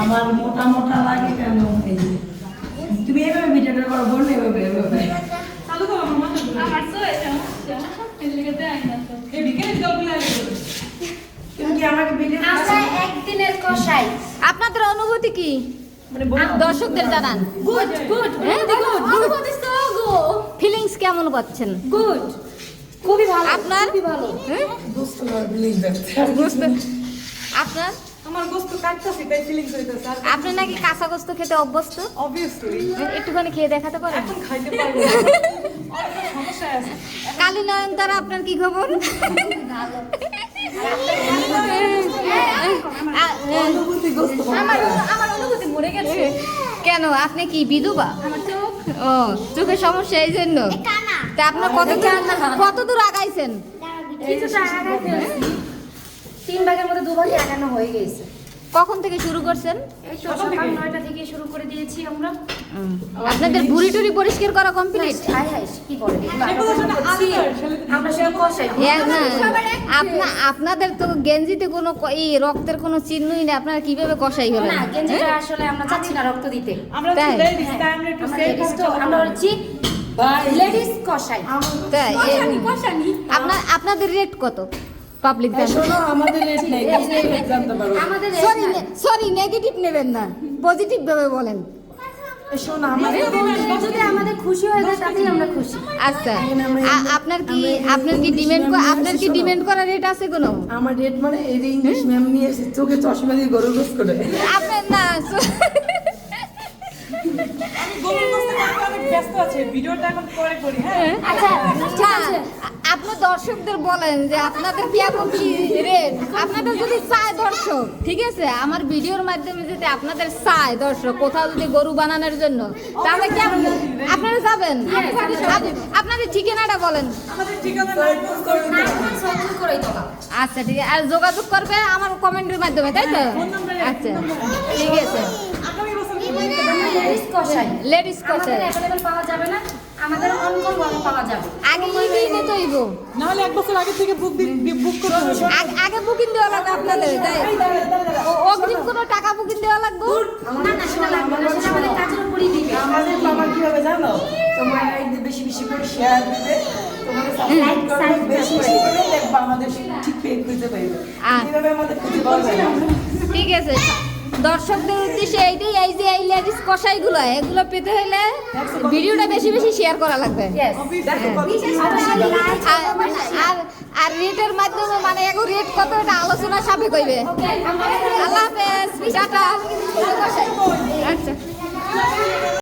আমার মোটা মোটা লাগে কেন? তুমি এভাবে ভিডিওটা করো বোন এভাবে এভাবে। আপনাদের অনুভূতি কি? দর্শকদের জানান। গুড গুড হ্যাঁ, ফিলিংস কেমন পাচ্ছেন? গুড খুবই ভালো আপনার? খুবই ভালো। হ্যাঁ? বুঝতে আপনার? আমার গোস্ত কাটতেছে তাই ফিলিংস হইতেছে। আপনি নাকি কাঁচা গোস্ত খেতে অভ্যস্ত? অবভিয়াসলি একটুখানি খেয়ে দেখাতে পারেন? এখন খাইতে পারব সমস্যা আছে। কালী নয়নতারা আপনার কি খবর? কেন? আপনি কি বিধবা? ও চোখের সমস্যা এই জন্য? তা আপনার কত দূর কত দূর আগাইছেন? তিন ভাগের মধ্যে দু ভাগে আগানো হয়ে গেছে। কখন থেকে শুরু করছেন? এই তো সকাল নয়টা থেকে শুরু করে দিয়েছি আমরা। আপনাদের ভুড়ি টুরি পরিষ্কার করা কমপ্লিট হাই হাই কি বলে আমরা সেটা কষাই। আপনা আপনাদের তো গেঞ্জিতে কোনো এই রক্তের কোনো চিহ্নই নেই আপনারা কীভাবে কষাই হলেন না গেঞ্জিটা আসলে আমরা চাচ্ছি না রক্ত দিতে। আমরা আমরা একটু আমরা সেফ আমরা হচ্ছি ভাই লেডিস কষাই। তাই কষানি কষানি। আপনার আপনাদের রেট কত? পাবলিক সরি সরি নেগেটিভ নেবেন না পজিটিভ ভাবে বলেন। শোনো আমাদের খুশি হয়ে আমরা খুশি। আচ্ছা আপনার কি আপনার কি ডিমান্ড আপনার কি ডিমান্ড করার রেট আছে কোনো? আমার রেট মানে এই যে ইংলিশ ম্যাম নিয়ে এসে চোখে চশমা দিয়ে গরু গোস করে। আপনার না ব্যস্ত আছে ভিডিওটা এখন পরে করি হ্যাঁ? আচ্ছা ঠিক না, আছে। আপনার দর্শকদের বলেন যে আপনাদের কীরকম কি রেট আপনাদের যদি চায় দর্শক ঠিক আছে? আমার ভিডিওর মাধ্যমে যদি আপনাদের চায় দর্শক কোথাও যদি গরু বানানোর জন্য তাহলে কি আপনারা যাবেন? আপনাদের ঠিকানাটা বলেন। আচ্ছা ঠিক আছে। আর যোগাযোগ করবে আমার কমেন্টের মাধ্যমে তাই তো? আচ্ছা ঠিক আছে। লেডিস কষাই। লেডিস আমাদের অ্যাভেলেবল পাওয়া যাবে না আমাদের অনকল ভাবে পাওয়া যাবে। আগে নিতে হইব? নাহলে এক বছর আগে থেকে বুক বুক করতে হবে। আগে- আগে বুকিং দেওয়া লাগবে আপনাদের তাই? ও- অগ্রিম কোনো টাকা বুকিং দেওয়া লাগবে? না না সেটা লাগবে না সেটা আমাদের কাজের উপরই দিবে আমাদের বাবা কীভাবে জানো? তোমার বেশি বেশি করে শেয়ার দিবে না। ঠিক আছে। দর্শকদের উদ্দেশ্যে এইটাই পিয়ারিস কষাইগুলো এগুলো পেতে হলে ভিডিওটা বেশি বেশি শেয়ার করা লাগবে। হ্যাঁ। আর আর রেটের মাধ্যমে মানে এগো রেট কত এটা আলোচনা সাপে কইবে। আল্লাহ হাফেজ টাটা। আচ্ছা।